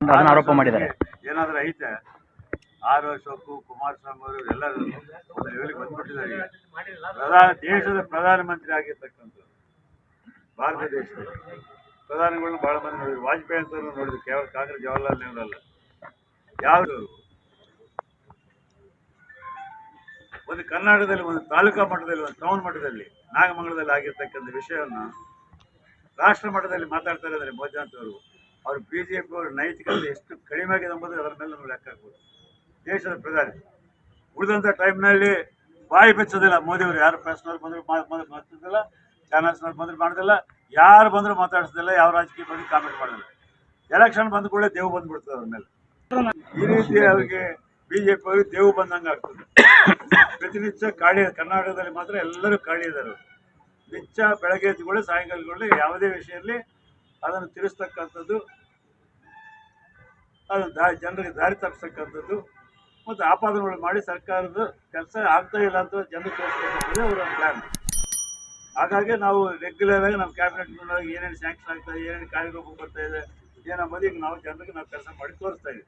ಅದನ್ನ ಆರೋಪ ಮಾಡಿದ್ದಾರೆ. ಏನಾದ್ರೂ ಐತೆ? ಆರ್ ಅಶೋಕ್, ಕುಮಾರಸ್ವಾಮಿ ಅವರು ಎಲ್ಲರೂ ಬಂದ್ಬಿಟ್ಟಿದ್ದಾರೆ ಈಗ. ಪ್ರಧಾನ, ದೇಶದ ಪ್ರಧಾನಮಂತ್ರಿ ಭಾರತ ದೇಶದ ಪ್ರಧಾನಿಗಳನ್ನ ಬಹಳ ಮಂದಿ ನೋಡಿದ್ರು. ವಾಜಪೇಯಿ ಅಂತ ನೋಡಿದ್ರು. ಕೇವಲ ಕಾಂಗ್ರೆಸ್, ಜವಾಹರ್ಲಾಲ್ ನೆಹರು ಅಲ್ಲ. ಯಾವುದು? ಒಂದು ಕರ್ನಾಟಕದಲ್ಲಿ, ಒಂದು ತಾಲೂಕಾ ಮಟ್ಟದಲ್ಲಿ, ಒಂದು ಟೌನ್ ಮಟ್ಟದಲ್ಲಿ, ನಾಗಮಂಗಲದಲ್ಲಿ ಆಗಿರ್ತಕ್ಕಂಥ ವಿಷಯವನ್ನು ರಾಷ್ಟ್ರ ಮಟ್ಟದಲ್ಲಿ ಮಾತಾಡ್ತಾರೆ ಅಂದರೆ ಮೋದಿ ಅಂತವರು. ಅವ್ರು ಬಿ ಜೆ ಪಿ ಅವ್ರ ನೈತಿಕತೆ ಎಷ್ಟು ಕಡಿಮೆ ಆಗಿದೆ ಎಂಬುದು ಅದರ ಮೇಲೆ ನಾವು ಲೆಕ್ಕ ಹಾಕ್ಬೋದು. ದೇಶದ ಪ್ರಧಾನಿ. ಉಳಿದಂಥ ಟೈಮ್ನಲ್ಲಿ ಬಾಯಿ ಬೆಚ್ಚೋದಿಲ್ಲ. ಮೋದಿಯವರು ಯಾರು ಪ್ರೆಸ್ನವ್ರು ಬಂದರು ಮಾತಾಡ್ತಿದ್ದಿಲ್ಲ ಚಾನಲ್ಸ್ನವ್ರು ಬಂದ್ರು ಮಾಡೋದಿಲ್ಲ, ಯಾರು ಬಂದರೂ ಮಾತಾಡಿಸೋದಿಲ್ಲ, ಯಾವ ರಾಜಕೀಯ ಬಗ್ಗೆ ಕಾಮೆಂಟ್ ಮಾಡೋದಿಲ್ಲ. ಎಲೆಕ್ಷನ್ ಬಂದ ಕೂಡಲೇ ದೇವು ಬಂದ್ಬಿಡ್ತದೆ ಅದ್ರ ಮೇಲೆ. ಈ ರೀತಿ ಅವ್ರಿಗೆ ಬಿ ಜೆ ಪಿ ಅವ್ರಿಗೆ ದೇವು ಬಂದಂಗೆ ಆಗ್ತದೆ. ಪ್ರತಿನಿತ್ಯ ಕಾಳಿ ಕರ್ನಾಟಕದಲ್ಲಿ ಮಾತ್ರ ಎಲ್ಲರೂ ಕಾಳಿ ಇದ್ದಾರೆ. ನಿತ್ಯ ಬೆಳಗ್ಗೆ ಎದ್ದುಕೊಳ್ಳಿ ಸಾಯಂಕಾಲಗಳಲ್ಲಿ ಯಾವುದೇ ವಿಷಯದಲ್ಲಿ ಅದನ್ನು ತಿಳಿಸ್ತಕ್ಕಂಥದ್ದು, ಅದನ್ನು ದಾರಿ, ಜನರಿಗೆ ದಾರಿ ತಪ್ಪಿಸ್ತಕ್ಕಂಥದ್ದು ಮತ್ತು ಆಪಾದನೆಗಳು ಮಾಡಿ ಸರ್ಕಾರದ ಕೆಲಸ ಆಗ್ತಾ ಇಲ್ಲ ಅಂತ ಜನರು ತೋರಿಸ್ತಕ್ಕಂಥದ್ದು ಅವರ ಪ್ಲ್ಯಾನ್ ಹಾಗಾಗಿ ನಾವು ರೆಗ್ಯುಲರ್ ಆಗಿ ನಮ್ಮ ಕ್ಯಾಬಿನೆಟ್ ಏನೇನು ಸ್ಯಾಂಕ್ಷನ್ ಆಗ್ತಾ ಇದೆ, ಏನೇನು ಕಾರ್ಯಕ್ರಮ ಬರ್ತಾ ಇದೆ ಏನೋ ಈಗ ನಾವು ಜನರಿಗೆ ನಾವು ಕೆಲಸ ಮಾಡಿ ತೋರಿಸ್ತಾ ಇದ್ದೀವಿ